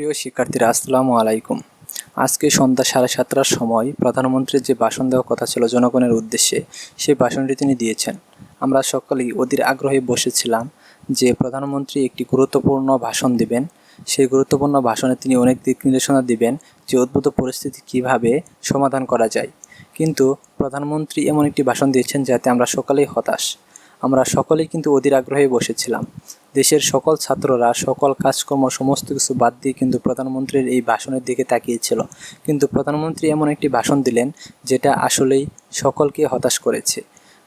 প্রিয় শিক্ষার্থীরা, আসসালামু আলাইকুম। আজকে সন্ধ্যা সাড়ে সাতটার সময় প্রধানমন্ত্রীর যে ভাষণ দেওয়ার কথা ছিল জনগণের উদ্দেশ্যে, সেই ভাষণটি তিনি দিয়েছেন। আমরা সকলেই অধীর আগ্রহে বসেছিলাম যে প্রধানমন্ত্রী একটি গুরুত্বপূর্ণ ভাষণ দিবেন। সেই গুরুত্বপূর্ণ ভাষণে তিনি অনেক দিক নির্দেশনা দিবেন যে উদ্ভূত পরিস্থিতি কীভাবে সমাধান করা যায়। কিন্তু প্রধানমন্ত্রী এমন একটি ভাষণ দিয়েছেন যাতে আমরা সকলেই হতাশ। আমরা সকলেই কিন্তু অধীর আগ্রহে বসেছিলাম। দেশের সকল ছাত্ররা, সকল কাজকর্ম, সমস্ত কিছু বাদ দিয়ে কিন্তু প্রধানমন্ত্রীর এই ভাষণের দিকে তাকিয়েছিল। কিন্তু প্রধানমন্ত্রী এমন একটি ভাষণ দিলেন, যেটা আসলেই সকলকে হতাশ করেছে।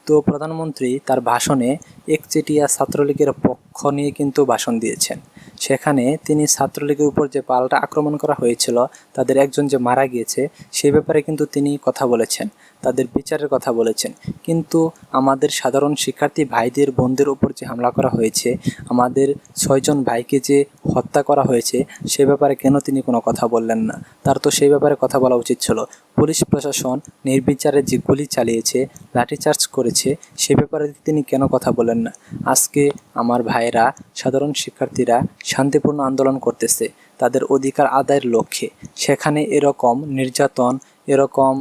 তো প্রধানমন্ত্রী তার ভাষণে একচেটিয়া ছাত্রলীগের পক্ষ নিয়ে কিন্তু ভাষণ দিয়েছেন। সেখানে তিনি ছাত্রলীগের উপর যে পাল্টা আক্রমণ করা হয়েছিল, তাদের একজন যে মারা গিয়েছে সেই ব্যাপারে কিন্তু তিনি কথা বলেছেন, তাদের বিচারের কথা বলেছেন। কিন্তু আমাদের সাধারণ শিক্ষার্থী ভাইদের, বোনদের উপর যে হামলা করা হয়েছে, আমাদের ছয়জন ভাইকে যে হত্যা করা হয়েছে, সে ব্যাপারে কেন তিনি কোনো কথা বললেন না? তার তো সেই ব্যাপারে কথা বলা উচিত ছিল। পুলিশ প্রশাসন নির্বিচারে যে গুলি চালিয়েছে, লাঠিচার্জ করেছে, সে ব্যাপারে তিনি কেন কথা বলেন না? আজকে আমার ভাইয়েরা, সাধারণ শিক্ষার্থীরা শান্তিপূর্ণ আন্দোলন করতেছে, তাদের অধিকার আদায়ের লক্ষ্যে। সেখানে এরকম নির্যাতন, এরকম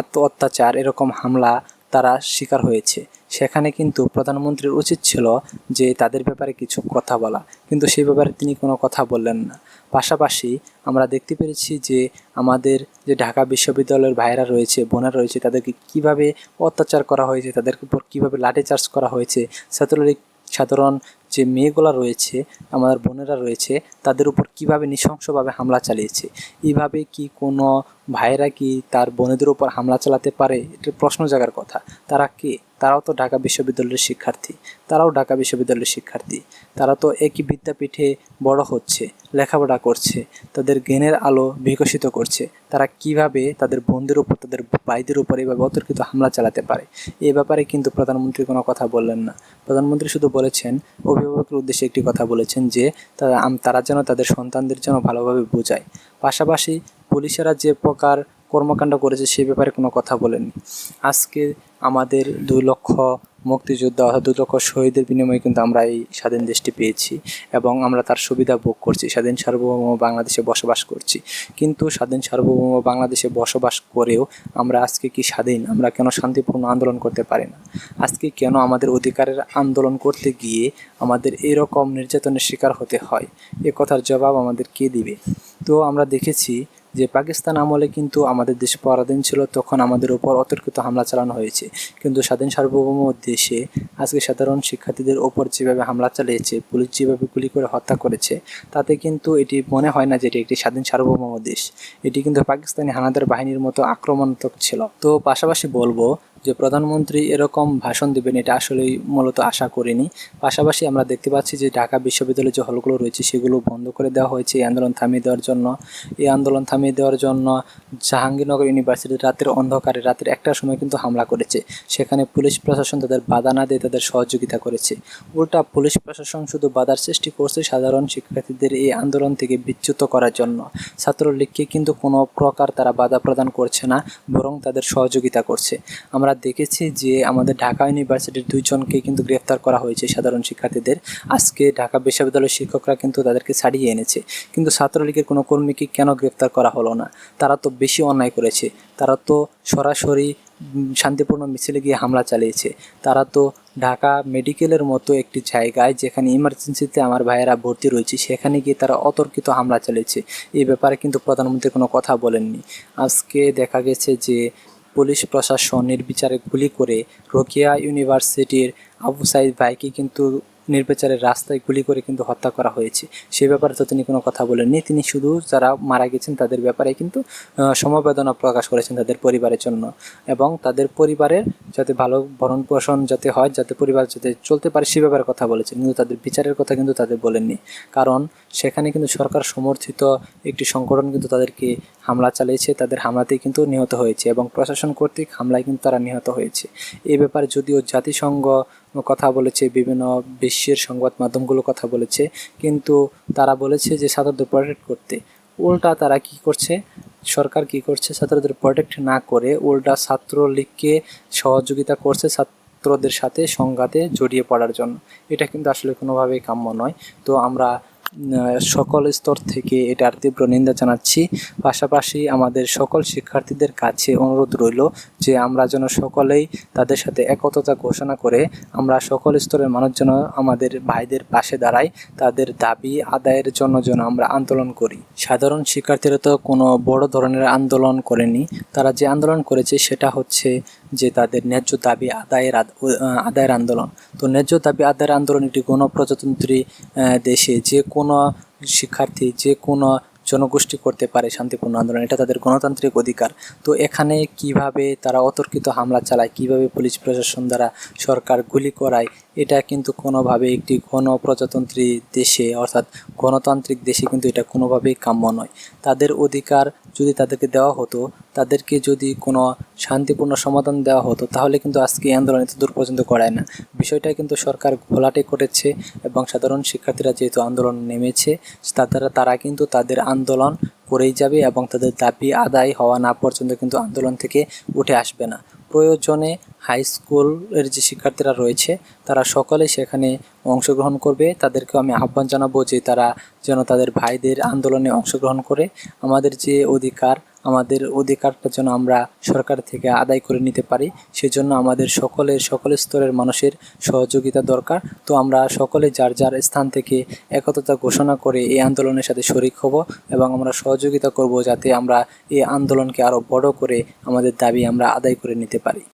আত্ম অত্যাচার, এরকম হামলা তারা শিকার হয়েছে। সেখানে কিন্তু প্রধানমন্ত্রীর উচিত ছিল যে তাদের ব্যাপারে কিছু কথা বলা, কিন্তু সেই ব্যাপারে তিনি কোনো কথা বললেন না। পাশাপাশি আমরা দেখতে পেরেছি যে আমাদের যে ঢাকা বিশ্ববিদ্যালয়ের ভাইয়েরা রয়েছে, বোনেরা রয়েছে, তাদেরকে কীভাবে অত্যাচার করা হয়েছে, তাদের উপর কীভাবে লাঠিচার্জ করা হয়েছে ছাত্রলীগ সাধারণ যে মেয়েগুলা রয়েছে, আমাদের বোনেরা রয়েছে, তাদের উপর কীভাবে নৃশংসভাবে হামলা চালিয়েছে, এইভাবে কি কোনো ভাইয়েরা কি তার বোনেদের উপর হামলা চালাতে পারে? এটা প্রশ্ন জাগার কথা। তারা কে? তারাও তো ঢাকা বিশ্ববিদ্যালয়ের শিক্ষার্থী। তারাও ঢাকা বিশ্ববিদ্যালয়ের শিক্ষার্থী। তারা তো একই বিদ্যাপীঠে বড় হচ্ছে, লেখাপড়া করছে, তাদের জ্ঞানের আলো বিকশিত করছে। তারা কীভাবে তাদের বন্ধুর উপর, তাদের ভাইদের উপর এভাবে অতর্কিত হামলা চালাতে পারে? এ ব্যাপারে কিন্তু প্রধানমন্ত্রী কোনো কথা বললেন না। প্রধানমন্ত্রী শুধু বলেছেন, অভিভাবকের উদ্দেশ্যে একটি কথা বলেছেন যে তারা যেন তাদের সন্তানদের যেন ভালোভাবে বোঝায়। পাশাপাশি পুলিশেরা যে প্রকার কর্মকাণ্ড করেছে সে ব্যাপারে কোনো কথা বলেনি আজকে আমাদের দুই লক্ষ মুক্তিযোদ্ধা অর্থাৎ দুই লক্ষ শহীদের বিনিময়ে কিন্তু আমরা এই স্বাধীন দেশটি পেয়েছি এবং আমরা তার সুবিধা ভোগ করছি, স্বাধীন সার্বভৌম বাংলাদেশে বসবাস করছি। কিন্তু স্বাধীন সার্বভৌম বাংলাদেশে বসবাস করেও আমরা আজকে কি স্বাধীন? আমরা কেন শান্তিপূর্ণ আন্দোলন করতে পারি না? আজকে কেন আমাদের অধিকারের আন্দোলন করতে গিয়ে আমাদের এরকম নির্যাতনের শিকার হতে হয়? এ কথার জবাব আমাদের কে দিবে? তো আমরা দেখেছি যে পাকিস্তান আমলে কিন্তু আমাদের দেশে পরাধীন ছিল, তখন আমাদের উপর অতর্কিত হামলা চালানো হয়েছে। কিন্তু স্বাধীন সার্বভৌম দেশে আজকে সাধারণ শিক্ষার্থীদের ওপর যেভাবে হামলা চালিয়েছে, পুলিশ যেভাবে গুলি করে হত্যা করেছে, তাতে কিন্তু এটি মনে হয় না যে এটি একটি স্বাধীন সার্বভৌম দেশ। এটি কিন্তু পাকিস্তানি হানাদার বাহিনীর মতো আক্রমণাত্মক ছিল। তো পাশাপাশি বলব যে প্রধানমন্ত্রী এরকম ভাষণ দেবেন, এটা আসলেই মূলত আশা করিনি। পাশাপাশি আমরা দেখতে পাচ্ছি যে ঢাকা বিশ্ববিদ্যালয়ের যে হলগুলো রয়েছে, সেগুলো বন্ধ করে দেওয়া হয়েছে এই আন্দোলন থামিয়ে দেওয়ার জন্য। এই আন্দোলন থামিয়ে দেওয়ার জন্য জাহাঙ্গীরনগর ইউনিভার্সিটি রাতের অন্ধকারে, রাতের একটার সময় কিন্তু হামলা করেছে। সেখানে পুলিশ প্রশাসন তাদের বাধা না দিয়ে তাদের সহযোগিতা করেছে। উল্টা পুলিশ প্রশাসন শুধু বাধার সৃষ্টি করছে সাধারণ শিক্ষার্থীদের এই আন্দোলন থেকে বিচ্যুত করার জন্য। ছাত্রলীগকে কিন্তু কোনো প্রকার তারা বাধা প্রদান করছে না, বরং তাদের সহযোগিতা করছে। আমরা দেখেছি যে আমাদের ঢাকা ইউনিভার্সিটির দুইজনকে কিন্তু গ্রেফতার করা হয়েছে সাধারণ শিক্ষার্থীদের। আজকে ঢাকা বিশ্ববিদ্যালয়ের শিক্ষকরা কিন্তু তাদেরকে ছাড়িয়ে এনেছে। কিন্তু ছাত্রলীগের কোনো কর্মীকে কেন গ্রেফতার করা হলো না? তারা তো বেশি অন্যায় করেছে। তারা তো সরাসরি শান্তিপূর্ণ মিছিলে গিয়ে হামলা চালিয়েছে। তারা তো ঢাকা মেডিকেলের মতো একটি জায়গায় যেখানে ইমার্জেন্সিতে আমার ভাইয়েরা ভর্তি রয়েছে, সেখানে গিয়ে তারা অতর্কিত হামলা চালিয়েছে। এই ব্যাপারে কিন্তু প্রধানমন্ত্রী কোনো কথা বলেননি। আজকে দেখা গেছে যে পুলিশ প্রশাসন নির্বিচারে গুলি করে রোকিয়া ইউনিভার্সিটির আবু সাইদ ভাইকে কিন্তু নির্বিচারের রাস্তায় গুলি করে কিন্তু হত্যা করা হয়েছে। সে ব্যাপারে তো তিনি কোনো কথা বলেননি। তিনি শুধু যারা মারা গেছেন তাদের ব্যাপারে কিন্তু সমবেদনা প্রকাশ করেছেন তাদের পরিবারের জন্য এবং তাদের পরিবারের যাতে ভালো ভরণ পোষণ যাতে হয়, যাতে পরিবার যাতে চলতে পারে সে ব্যাপারে কথা বলেছেন কিন্তু তাদের বিচারের কথা কিন্তু তাদের বলেননি। কারণ সেখানে কিন্তু সরকার সমর্থিত একটি সংগঠন কিন্তু তাদেরকে হামলা চালিয়েছে। তাদের হামলাতেই কিন্তু নিহত হয়েছে এবং প্রশাসন কর্তৃক হামলায় কিন্তু তারা নিহত হয়েছে। এই ব্যাপারে যদিও জাতিসংঘ কথা বলেছে, বিভিন্ন বিশ্বের সংবাদ মাধ্যমগুলো কথা বলেছে, কিন্তু তারা বলেছে যে ছাত্রদের প্রোটেক্ট করতে। উল্টা তারা কি করছে? সরকার কি করছে? ছাত্রদের প্রোটেক্ট না করে উল্টা ছাত্রলীগকে সহযোগিতা করছে ছাত্রদের সাথে সংঘাতে জড়িয়ে পড়ার জন্য। এটা কিন্তু আসলে কোনোভাবেই কাম্য নয়। তো আমরা সকল স্তর থেকে এটার তীব্র নিন্দা জানাচ্ছি। পাশাপাশি আমাদের সকল শিক্ষার্থীদের কাছে অনুরোধ রইল যে আমরা যেন সকলেই তাদের সাথে একতা ঘোষণা করে আমরা সকল স্তরের মানুষ যেন আমাদের ভাইদের পাশে দাঁড়াই তাদের দাবি আদায়ের জন্য যেন আমরা আন্দোলন করি। সাধারণ শিক্ষার্থীরা তো কোনো বড় ধরনের আন্দোলন করেনি। তারা যে আন্দোলন করেছে সেটা হচ্ছে যে তাদের ন্যায্য দাবি আদায়ের আদায়ের আন্দোলন। তো ন্যায্য দাবি আদায়ের আন্দোলন একটি গণপ্রজাতন্ত্রী দেশে যে কোনো শিক্ষার্থী, যে কোনো জনগোষ্ঠী করতে পারে শান্তিপূর্ণ আন্দোলন, এটা তাদের গণতান্ত্রিক অধিকার। তো এখানে কীভাবে তারা অতর্কিত হামলা চালায়, কীভাবে পুলিশ প্রশাসন দ্বারা সরকার গুলি করায়, এটা কিন্তু কোনোভাবে একটি গণপ্রজাতন্ত্রী দেশে, অর্থাৎ গণতান্ত্রিক দেশে কিন্তু এটা কোনোভাবেই কাম্য নয়। তাদের অধিকার যদি তাদেরকে দেওয়া হতো, তাদেরকে যদি কোনো শান্তিপূর্ণ সমাধান দেওয়া হতো, তাহলে কিন্তু আজকে আন্দোলন এত দূর পর্যন্ত করায় না। বিষয়টা কিন্তু সরকার ঘোলাটে করেছে এবং সাধারণ শিক্ষার্থীরা যেহেতু আন্দোলন নেমেছে তারা তারা কিন্তু তাদের আন্দোলন করেই যাবে এবং তাদের দাবি আদায় হওয়া না পর্যন্ত কিন্তু আন্দোলন থেকে উঠে আসবে না। প্রয়োজনে হাই স্কুলের যে শিক্ষার্থীরা রয়েছে, তারা সকলে সেখানে অংশগ্রহণ করবে। তাদেরকে আমি আহ্বান জানাব যে তারা যেন তাদের ভাইদের আন্দোলনে অংশগ্রহণ করে। আমাদের যে অধিকার আমাদের অধিকারটা যেন আমরা সরকার থেকে আদায় করে নিতে পারি, সেজন্য আমাদের সকলের সকল স্তরের মানুষের সহযোগিতা দরকার। তো আমরা সকলে যার যার স্থান থেকে একতা ঘোষণা করে এই আন্দোলনের সাথে শরিক হব এবং আমরা সহযোগিতা করব যাতে আমরা এই আন্দোলনকে আরও বড় করে আমাদের দাবি আমরা আদায় করে নিতে পারি।